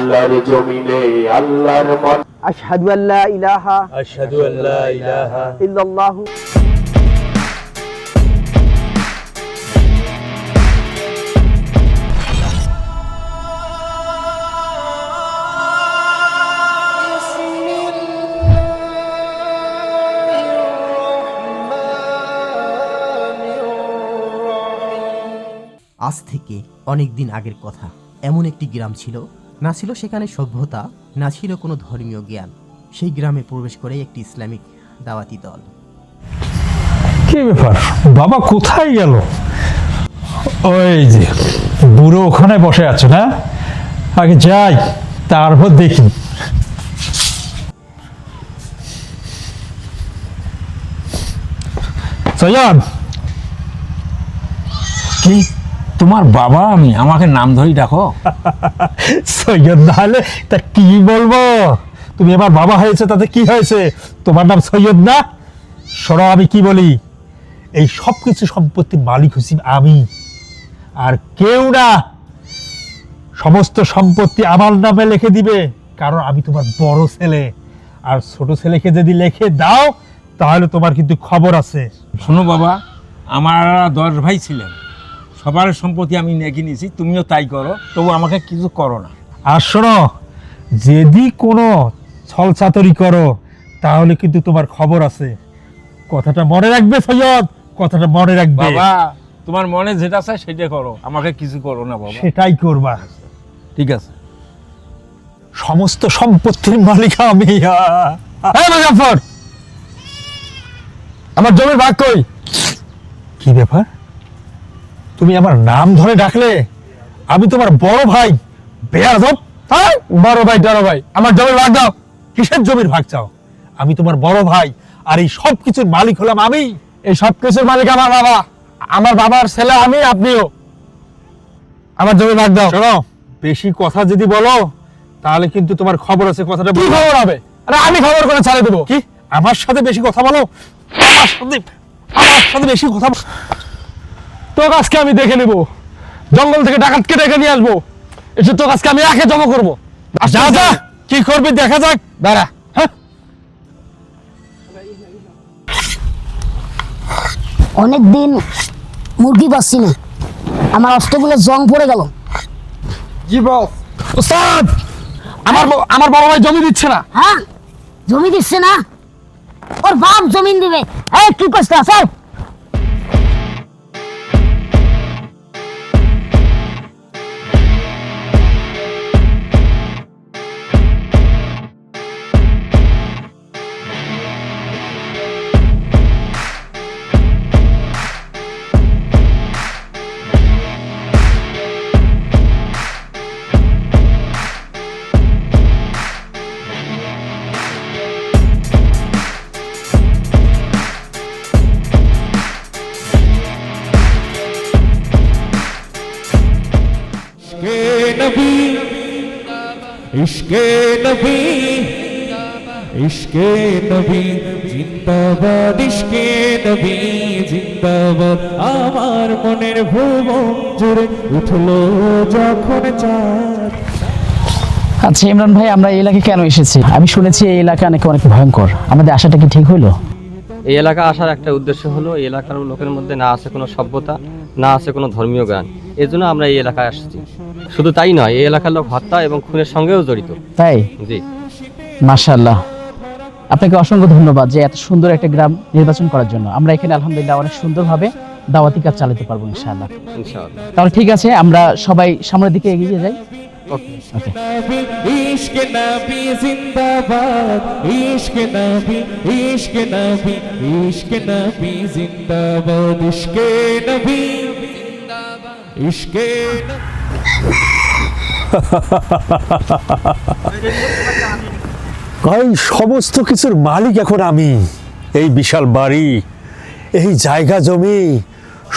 আল্লাহর জমিনে আল্লাহর মন আশহাদু আল্লা ইলাহা আশহাদু আল্লা ইলাহা ইল্লাল্লাহ। আজ থেকে অনেক দিন আগের কথা। এমন একটি গ্রাম ছিল না ছিল সেখানে সভ্যতা, না ছিল কোনো ধর্মীয় জ্ঞান। সেই গ্রামে প্রবেশ করে একটি ইসলামিক দাওয়াতি দল। কি ব্যাপার? বাবা কোথায় গেল? ওই যে, বুড়ো ওখানে বসে আছে, না? আগে যাই, তারপর দেখি। সৈয়দ কি? তোমার বাবা আমি আমাকে নাম ধরেই ডাকো। সৈয়দ তাহলে তা কি বলব? তুমি এবার বাবা হয়েছে তাতে কি হয়েছে? তোমার নাম সৈয়দ না? শোনো আমি কি বলি? এই সব কিছু সম্পত্তির মালিক হচ্ছি আমি। আর কেউ না সমস্ত সম্পত্তি আমার নামে লিখে দিবে কারণ আমি তোমার বড় ছেলে। আর ছোট ছেলেকে যদি লিখে দাও তাহলে তোমার কিন্তু খবর আছে। শোনো বাবা আমার দশ ভাই ছিলেন। সবার সম্পত্তি আমি নেকি নিয়েছি তুমিও তাই করো তবু আমাকে কিছু করো না। আর শোনো যদি কোনো ছলচাতরি করো তাহলে কিন্তু তোমার খবর আছে। কথাটা মনে রাখবে সৈয়দ কথাটা মনে রাখবে। বাবা তোমার মনে যেটা চায় সেটা করো আমাকে কিছু করো না বাবা। সেটাই করবা। ঠিক আছে। সমস্ত সম্পত্তির মালিক আমি। আমার জমির ভাগ কই? কি ব্যাপার? তুমি আমার নাম ধরে ডাকলে আমি তোমার বড় ভাই বেয়াদব হ্যাঁ? বড় ভাই বড় ভাই আমার জমির ভাগ দাও। কিসের জমির ভাগ চাও? আমি তোমার বড় ভাই আর এই সব কিছুর মালিক হলাম আমি। এই সব কিছুর মালিক আমার বাবা। আমার বাবার ছেলে আমি আপনিও। আমার জমি ভাগ দাও। শোনো বেশি কথা যদি বলো তাহলে কিন্তু তোমার খবর আছে কথাটা কি খবর হবে? আরে আমি খবর করে ছাড়ে দেবো। কি? আমার সাথে বেশি কথা বলো? আমার সাথে আমার সাথে বেশি কথা তোর আজকে আমি দেখে নেব। জঙ্গল থেকে ডাকাতকে ডেকে নিয়ে আসব। এসে তোর আজকে আমি একে জমা করব। যা যা। কি করবি দেখা যাক। দাঁড়া। হ্যাঁ? অনেক দিন মুরগি পাচ্ছি না। আমার অষ্টগুলো জং পড়ে গেল। ওস্তাদ! আমার ব- আমার বড় ভাই জমি দিচ্ছে না। হ্যাঁ? জমি দিচ্ছে না? ওর বাপ জমিন দিবে। এই কি করতে আছে ইশকে নবী জিন্দাবাদ ইশকে নবী জিন্দাবাদ। আমার মনের ভুবন জুড়ে উঠল যখন চাঁদ। আচ্ছা ইমরান ভাই আমরা এই এলাকায় কেন এসেছি? আমি শুনেছি এই এলাকা নাকি অনেক ভয়ঙ্কর। আমাদের আশাটা কি ঠিক হলো? এই এলাকা আসার একটা উদ্দেশ্য হলো এই এলাকার লোকের মধ্যে না আছে কোনো সভ্যতা না আছে কোনো ধর্মীয় জ্ঞান। এজন্য আমরা এই এলাকায় আসছি। শুধু তাই নয় এই এলাকার লোক হত্যা এবং খুনের সঙ্গেও জড়িত। তাই? জি। মাশাল্লাহ আপনাকে অসংখ্য ধন্যবাদ যে এত সুন্দর একটা গ্রাম নির্বাচন করার জন্য। আমরা এখানে আলহামদুলিল্লাহ অনেক সুন্দরভাবে দাওয়াতি কাজ চালাতে পারব ইনশাআল্লাহ। ইনশাআল্লাহ। তাহলে ঠিক আছে আমরা সবাই সামনের দিকে এগিয়ে যাই। জিন্দাবাদ এই সমস্ত কিছুর মালিক এখন আমি। এই বিশাল বাড়ি, এই জায়গা জমি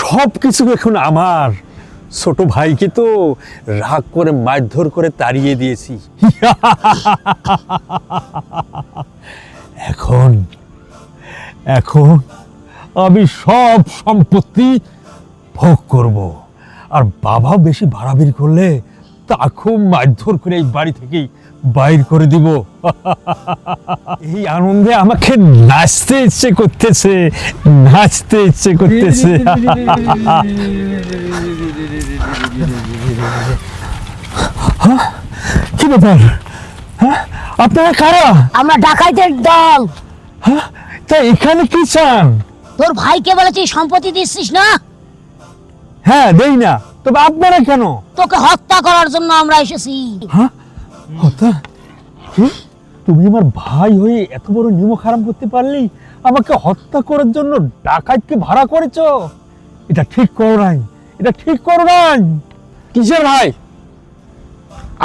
সব কিছু এখন আমার। ছোট ভাইকে তো রাগ করে, মারধর করে তাড়িয়ে দিয়েছি। এখন এখন আমি সব সম্পত্তি ভোগ করব। আর বাবা বেশি বাড়াবাড়ি করলে তাকে মারধর করে এই বাড়ি থেকেই বাইর করে দিব। এই আনন্দে আমাকে নাচতে ইচ্ছে করতেছে নাচতে ইচ্ছে করতেছে। হ্যাঁ? কি ব্যাপার? হ্যাঁ? আপনারা কারা? আমরা ডাকাইতের দল। হ্যাঁ? তা এখানে কি চান? তোর ভাইকে বলেছিস সম্পত্তি দিচ্ছিস না? হ্যাঁ দেই না। তবে আপনারা কেন? তোকে হত্যা করার জন্য আমরা এসেছি। হ্যাঁ? হতা তুমি আমার ভাই হয়ে এত বড় নিমক হারাম করতে পারলি? আমাকে হত্যা করার জন্য ডাকাতকে ভাড়া করেছ? এটা ঠিক করো নাই। এটা ঠিক করো নাই। কিসের ভাই?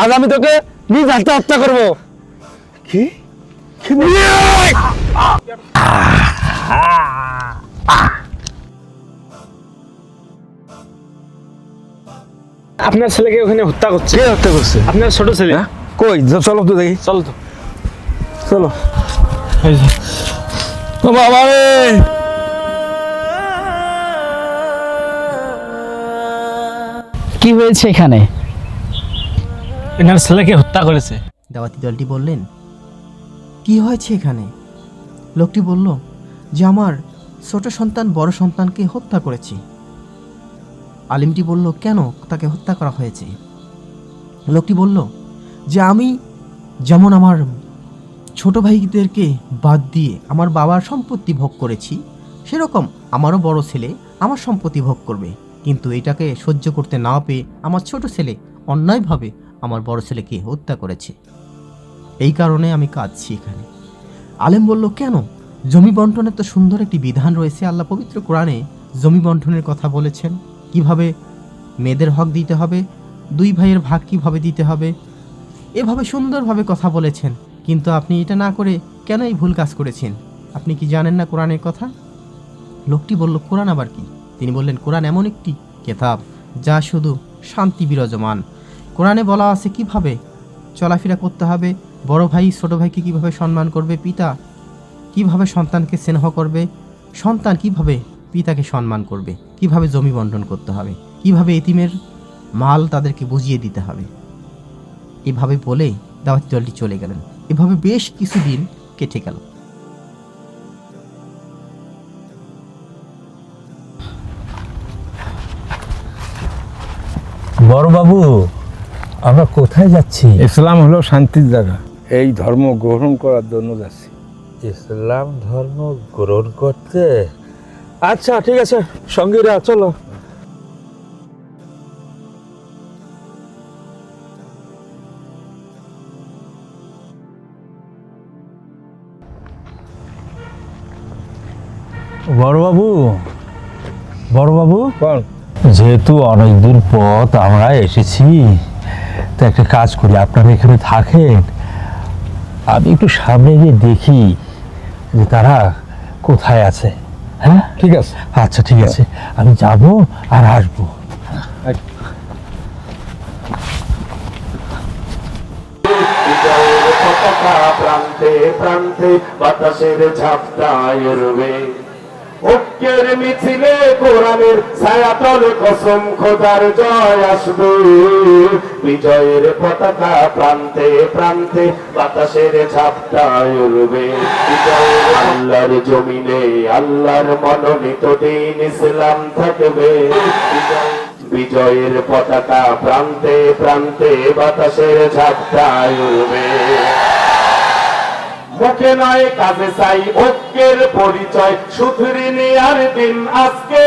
আজ আমি তোকে নিজ হাতে হত্যা করব। কি? কি আপনার ছেলেকে ওখানে হত্যা করছে। কে হত্যা করছে? আপনার ছোট ছেলে। কই চলো তো দেখি। চল তো। চলো। ও বাবা রে! কি হয়েছে এখানে? এনার ছেলেকে হত্যা করেছে। দাওয়াতি দলটি বললেন কি হয়েছে এখানে? লোকটি বলল যে আমার ছোট সন্তান বড় সন্তানকে হত্যা করেছি। আলিমটি বলল কেন তাকে হত্যা করা হয়েছে? লোকটি বলল যে আমি যেমন আমার ছোট ভাইদেরকে বাদ দিয়ে আমার বাবার সম্পত্তি ভোগ করেছি, সেরকম আমারও বড় ছেলে আমার সম্পত্তি ভোগ করবে। কিন্তু এটাকে সহ্য করতে না পেয়ে আমার ছোট ছেলে অন্যায়ভাবে আমার বড় ছেলেকে হত্যা করেছে। এই কারণে আমি কাঁদছি এখানে। আলেম বলল, কেন? জমি বন্টনের তো সুন্দর একটি বিধান রয়েছে আল্লাহ পবিত্র কোরআনে। জমি বন্টনের কথা বলেছেন। কীভাবে মেয়েদের হক দিতে হবে? দুই ভাইয়ের ভাগ কীভাবে দিতে হবে? এভাবে সুন্দরভাবে কথা বলেছেন, কিন্তু আপনি এটা না করে কেন এই ভুল কাজ করেছেন? আপনি কি জানেন না কোরআনের কথা? লোকটি বলল, কোরআন আবার কি? তিনি বললেন, কোরআন এমন একটি কেতাব যা শুধু শান্তি বিরাজমান। কোরআনে বলা আছে কীভাবে চলাফেরা করতে হবে, বড় ভাই, ছোট ভাইকে কীভাবে সম্মান করবে পিতা, কীভাবে সন্তানকে স্নেহ করবে, সন্তান কীভাবে পিতাকে সম্মান করবে, কীভাবে জমি বন্টন করতে হবে, কীভাবে এতিমের মাল তাদেরকে বুঝিয়ে দিতে হবে। এভাবে বলে দাওয়াতি দলটি চলে গেলেন। এভাবে বেশ কিছুদিন কেটে গেল। বড় বাবু আমরা কোথায় যাচ্ছি? ইসলাম হলো শান্তির জায়গা। এই ধর্ম গ্রহণ করার জন্য যাচ্ছি। ইসলাম ধর্ম গ্রহণ করতে? আচ্ছা ঠিক আছে সঙ্গীরা চলো। কোন যেহেতু অনেকদিন পথ আমরা এসেছি তো একটা কাজ করি আপনারা এখানে থাকেন। আমি একটু সামনে গিয়ে দেখি যে তারা কোথায় আছে। হ্যাঁ? ঠিক আছে। আচ্ছা ঠিক আছে। আমি যাব আর আসব। প্রান্তে প্রান্তে বাতাসের ঝাপটায় উড়বে ঐক্যের মিছিলে কোরআনের ছায়াতলে কসম খোদার জয় আসবে। বিজয়ের পতাকা প্রান্তে প্রান্তে বাতাসের ঝাপটায় উড়বে। আল্লাহর জমিনে আল্লাহর মনোনীত দিন ইসলাম থাকবে। বিজয়ের পতাকা প্রান্তে প্রান্তে বাতাসের ঝাপটায় উড়বে। মুখে নয়, কাজে চাই ঐক্যের পরিচয়। সুধরিনি আর দিন আজকে।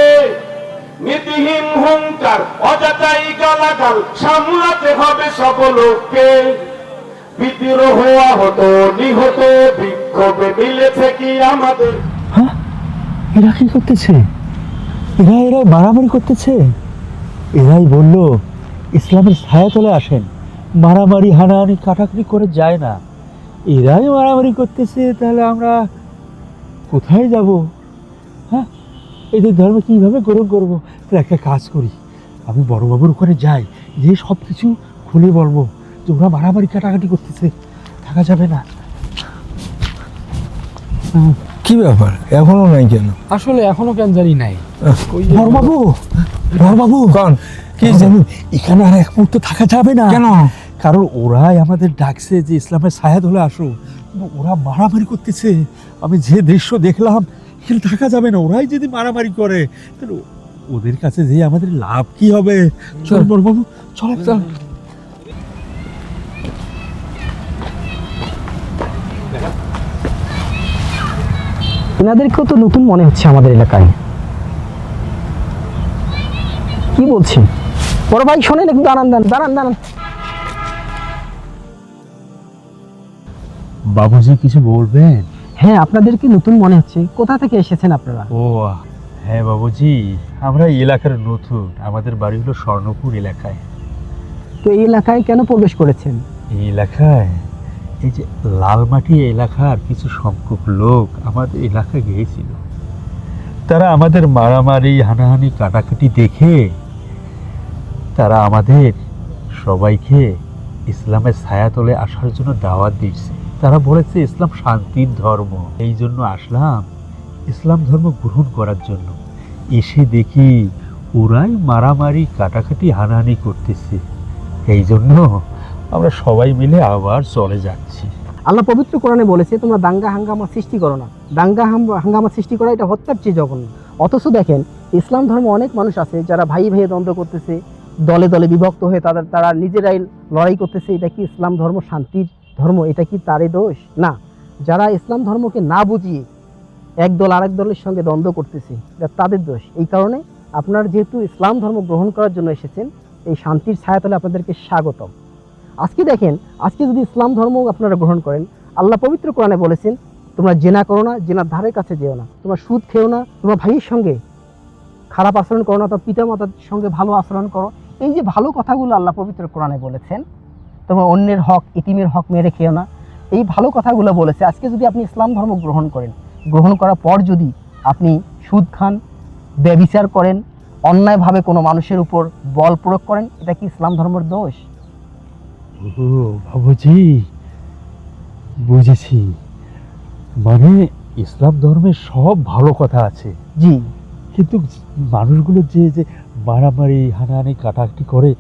নীতিহীন হুঙ্কার অযাচাই গালাগাল, সামলাতে হবে সকলকে বিদ্রোহ মিলেছে কি আমাদের? হ্যাঁ? এরা কি করতেছে? এরা মারামারি করতেছে? ইসলামের ছায়া তলে আসেন। মারামারি, হানাহানি, কাটাকাটি করে যায় না। এরাই মারামারি করতেছে তাহলে আমরা কোথায় যাব? হ্যাঁ? এদের ধর্ম কীভাবে গ্রহণ করব? তাহলে একটা কাজ করি। আমি বড়বাবুর ওখানে যাই যে সব কিছু খুলে বলব। যে ওরা মারামারি কাটাকাটি করতেছে থাকা যাবে না। কি ব্যাপার? এখনও নাই কেন? আসলে এখনও কেন জানি নাই। বড়বাবু! বড়বাবু! কোন কি এখানে আর এক মুহূর্ত থাকা যাবে না। কেন? কারণ ওরাই আমাদের ডাকছে যে ইসলামের ছায়াত হলে আসো। ওরা মারামারি করতেছে। আমি যে দৃশ্য দেখলাম, এখানে থাকা যাবে না, ওরাই যদি মারামারি করে। তাহলে ওদের কাছে যে আমাদের লাভ কি হবে? চল চল চল। এনাদেরকেও তো নতুন মনে হচ্ছে আমাদের এলাকায়। কি বলছি বড় ভাই, শোনেন একটু, দাঁড়ান দাঁড়ান দাঁড়ান দাঁড়ান। বাবুজি কিছু বলবেন? হ্যাঁ আপনাদেরকে নতুন মনে হচ্ছে? কোথা থেকে এসেছেন আপনারা? ও হ্যাঁ বাবুজি আমরা এই এলাকার নতুন। আমাদের বাড়ি হলো স্বর্ণপুর এলাকায়। তো এই এলাকায় কেন প্রবেশ করেছেন? এই এলাকায় এই যে লালমাটি এলাকার কিছু সংখ্যক লোক আমাদের এলাকায় গিয়েছিল। তারা আমাদের মারামারি হানাহানি কাটাকাটি দেখে তারা আমাদের সবাইকে ইসলামের ছায়াতলে আসার জন্য দাওয়াত দিচ্ছে তারা বলেছে, ইসলাম শান্তির ধর্ম। এই জন্য আসলাম ইসলাম ধর্ম গ্রহণ করার জন্য। এসে দেখি ওরাই মারামারি, কাটাকাটি, হানাহানি করতেছে। এই জন্য আমরা সবাই মিলে আবার চলে যাচ্ছি। আল্লাহ পবিত্র কোরআনে বলেছে, তোমরা দাঙ্গা হাঙ্গামা সৃষ্টি করো না। দাঙ্গা হাঙ্গামা সৃষ্টি করা এটা হত্যার চেয়ে জঘন্য। অথচ দেখেন, ইসলাম ধর্মে অনেক মানুষ আছে যারা ভাই ভাইয়ে দ্বন্দ্ব করতেছে, দলে দলে বিভক্ত হয়ে তাদের, তারা নিজেরাই লড়াই করতেছে। এটা কি ইসলাম ধর্ম শান্তির ধর্ম, এটা কি তারই দোষ? না, যারা ইসলাম ধর্মকে না বুঝিয়ে এক দল আরেক দলের সঙ্গে দ্বন্দ্ব করতেছে, এটা তাদের দোষ। এই কারণে আপনার যেহেতু ইসলাম ধর্ম গ্রহণ করার জন্য এসেছেন, এই শান্তির ছায়াতলে আপনাদেরকে স্বাগতম। আজকে দেখেন, আজকে যদি ইসলাম ধর্ম আপনারা গ্রহণ করেন, আল্লাহ পবিত্র কোরআনে বলেছেন, তোমরা জেনা করো না, জেনার ধারের কাছে যেও না। তোমরা সুদ খেও না, তোমার ভাইয়ের সঙ্গে খারাপ আচরণ করো না, তোমার পিতা মাতার সঙ্গে ভালো আচরণ করো। এই যে ভালো কথাগুলো আল্লাহ পবিত্র কোরআনে বলেছেন তোমার অন্যের হক ইতিমের হক মেরে খেও না। এই ভালো কথাগুলো বলেছে। আজকে যদি আপনি ইসলাম ধর্ম গ্রহণ করেন গ্রহণ করার পর যদি আপনি সুদ খান ব্যবিচার করেন অন্যায়ভাবে কোনো মানুষের উপর বল প্রয়োগ করেন এটা কি ইসলাম ধর্মের দোষ? বাবুজি বুঝেছি। মানে ইসলাম ধর্মে সব ভালো কথা আছে। জি। কিন্তু মানুষগুলো যে যে মারামারি হানাহানি কাটাকাটি করে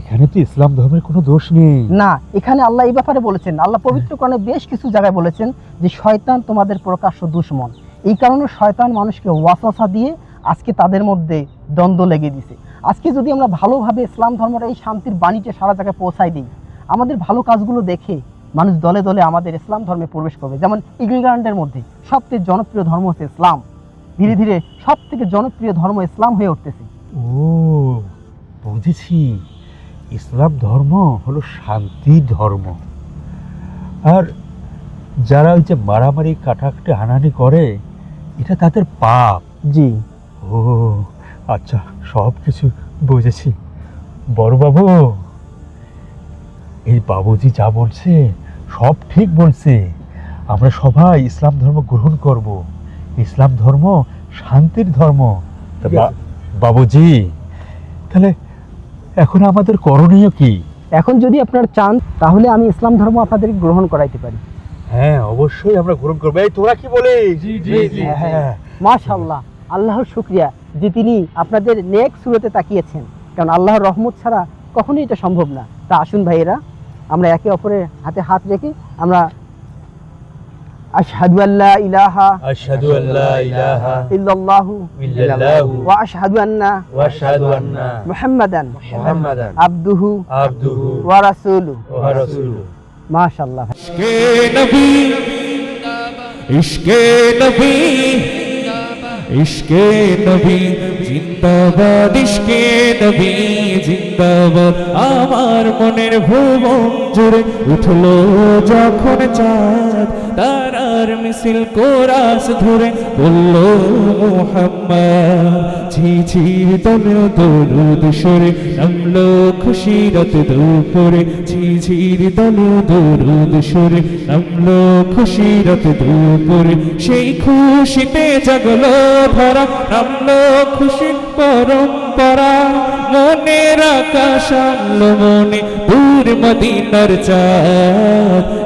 এখানে তো ইসলাম ধর্মের কোনো দোষ নেই। না এখানে আল্লাহ এই ব্যাপারে বলেছেন। আল্লাহ পবিত্র কোরআনে বেশ কিছু জায়গায় বলেছেন যে শয়তান তোমাদের প্রকাশ্য দুশ্মন। এই কারণে শয়তান মানুষকে ওয়াসওয়াসা দিয়ে আজকে তাদের মধ্যে দ্বন্দ্ব লেগে দিছে। আজকে যদি আমরা ভালোভাবে ইসলাম ধর্মের এই শান্তির বাণীটা সারা জায়গায় পৌঁছাই দিই আমাদের ভালো কাজগুলো দেখে মানুষ দলে দলে আমাদের ইসলাম ধর্মে প্রবেশ করবে। যেমন ইংল্যান্ডের মধ্যে সবচেয়ে জনপ্রিয় ধর্ম হচ্ছে ইসলাম। ধীরে ধীরে সব থেকে জনপ্রিয় ধর্ম ইসলাম হয়ে উঠতেছে। ও বুঝেছি। ইসলাম ধর্ম হলো শান্তির ধর্ম। আর যারা ওই যে মারামারি কাটাকাটি হানাহানি করে এটা তাদের পাপ। জি। ও আচ্ছা সব কিছু বুঝেছি। বড়বাবু এই বাবুজি যা বলছে সব ঠিক বলছে। আমরা সবাই ইসলাম ধর্ম গ্রহণ করব। ইসলাম ধর্ম শান্তির ধর্ম। বাবুজি তাহলে এখন আমাদের করণীয় কি? এখন যদি আপনারা চান তাহলে আমি ইসলাম ধর্ম আপনাদের গ্রহণ করাইতে পারি। হ্যাঁ অবশ্যই আমরা গ্রহণ করব। এই তোরা কি বলিস? হ্যাঁ মাশাল্লাহ আল্লাহর শুক্রিয়া যে তিনি আপনাদের নেক সুরতে তাকিয়েছেন। কারণ আল্লাহর রহমত ছাড়া কখনোই এটা সম্ভব না। তা আসুন ভাইয়েরা আমরা একে অপরের হাতে হাত রেখে আমরা আশহাদু আল্লাহ ইলাহা আশহাদু আল্লা ইলাহা ইল্লাল্লাহু ইল্লাল্লাহু ওয়া আশহাদু আন্না ওয়া আশহাদু আন্না মুহাম্মাদান মুহাম্মাদান আবদুহু আবদুহু ওয়া রাসূলুহু ওয়া রাসূলুহু মাশাআল্লাহ ইশকে নবী ইশকে নবী ইশকে নবী জিন্দাবাদ ইশকে নবী জিন্দাবাদ। আমার মনের ভুবন জুড়ে উঠল যখন চাঁদ তারার মিছিল কোরাস ধরে বলল, মোহাম্মদ ঝিঝির দলে দরুদ সরে নামলো খুশিরত দুপুরে। ঝিঝির দলে দরুদ সরে নামলো খুশিরত দুপুরে। সেই খুশিতে জাগলো ভরা, নামলো খুশি পরম্পরা। মনের আকাশ আনলো মনে, দূর মদিনার চাঁদ।